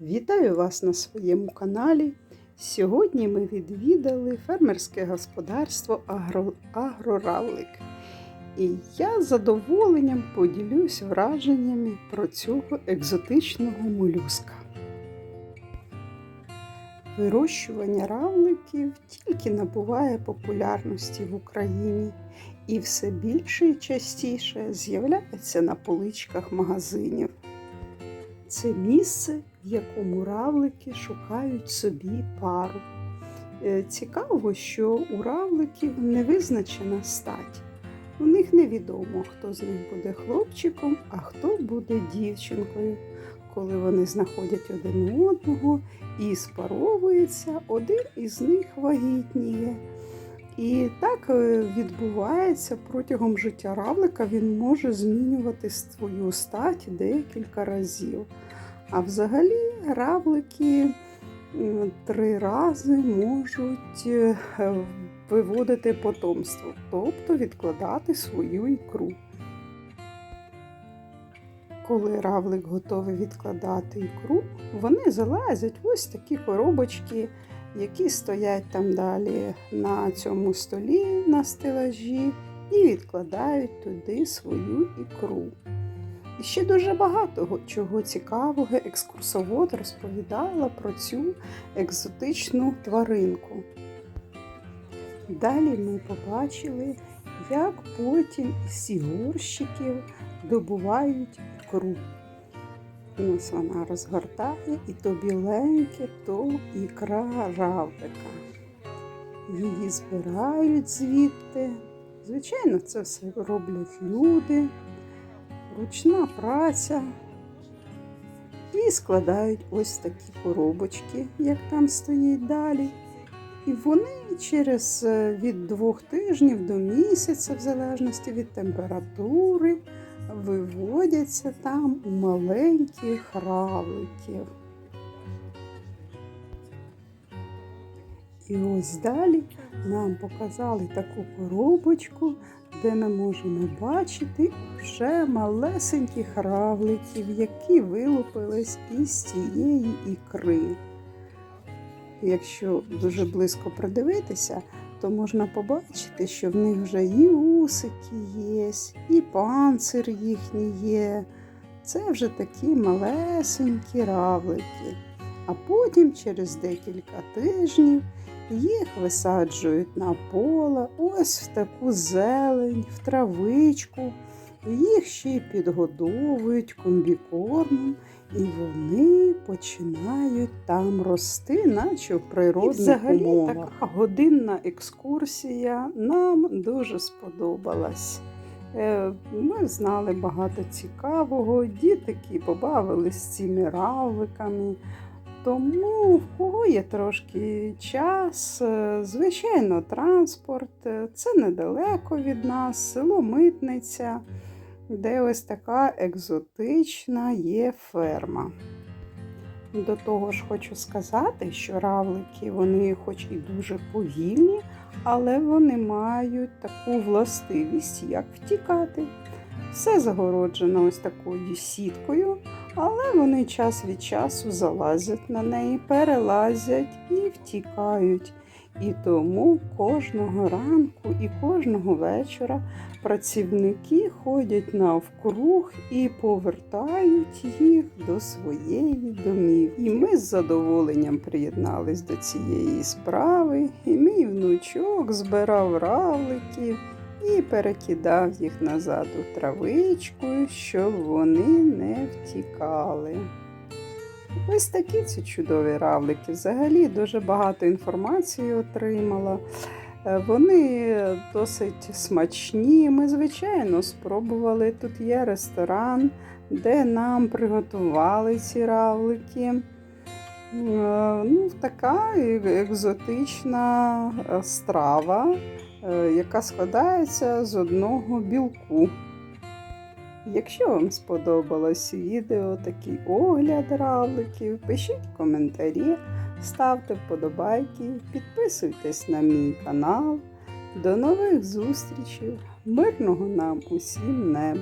Вітаю вас на своєму каналі. Сьогодні ми відвідали фермерське господарство Агро... Агроравлик. І я з задоволенням поділюсь враженнями про цього екзотичного молюска. Вирощування равликів тільки набуває популярності в Україні і все більше і частіше з'являється на поличках магазинів. Це місце, в якому равлики шукають собі пару. Е, Цікаво, що у равликів не визначена стать. У них невідомо, хто з них буде хлопчиком, а хто буде дівчинкою. Коли вони знаходять один одного і спаровуються, один із них вагітніє. І так е, відбувається протягом життя равлика. Він може змінювати свою стать декілька разів. А взагалі равлики три рази можуть е, виводити потомство, тобто відкладати свою ікру. Коли равлик готовий відкладати ікру, вони залазять в ось такі коробочки, які стоять там далі на цьому столі на стелажі, і відкладають туди свою ікру. І ще дуже багато чого цікавого екскурсовод розповідала про цю екзотичну тваринку. Далі ми побачили, як потім із горщиків добувають ікру. Ось вона розгортає і то біленьке, то ікра равлика. Її збирають звідти. Звичайно, це все роблять люди, ручна праця. І складають ось такі коробочки, як там стоїть далі. І вони через е, від двох тижнів до місяця, в залежності від температури, виводяться там у маленьких равликів. І ось далі нам показали таку коробочку, де ми можемо бачити вже малесеньких равликів, які вилупились із цієї ікри. Якщо дуже близько придивитися, то можна побачити, що в них вже і усики є, і панцир їхній є. Це вже такі малесенькі равлики. А потім, через декілька тижнів, їх висаджують на поле, ось в таку зелень, в травичку. Їх ще й підгодовують комбікормом, і вони починають там рости, наче в природних І взагалі умовах. така годинна екскурсія нам дуже сподобалась. Е, Ми знали багато цікавого, дітки побавились цими равликами. Тому в кого є трошки час, е, звичайно, транспорт, е, це недалеко від нас, село Митниця, де ось така екзотична є ферма. До того ж, хочу сказати, що равлики, вони хоч і дуже повільні, але вони мають таку властивість, як втікати. Все загороджено ось такою сіткою, але вони час від часу залазять на неї, перелазять і втікають. І тому кожного ранку і кожного вечора працівники ходять навкруг і повертають їх до своєї домівки. І ми з задоволенням приєднались до цієї справи, і мій внучок збирав равликів і перекидав їх назад у травичку, щоб вони не втікали. Ось такі ці чудові равлики. Взагалі дуже багато інформації отримала. Е, Вони досить смачні. Ми, звичайно, спробували. Тут є ресторан, де нам приготували ці равлики. Е, Ну, така екзотична е, страва, яка складається з одного білку. Якщо вам сподобалось відео, такий огляд равликів, пишіть коментарі, ставте вподобайки, підписуйтесь на мій канал. До нових зустрічей! Мирного нам усім неба!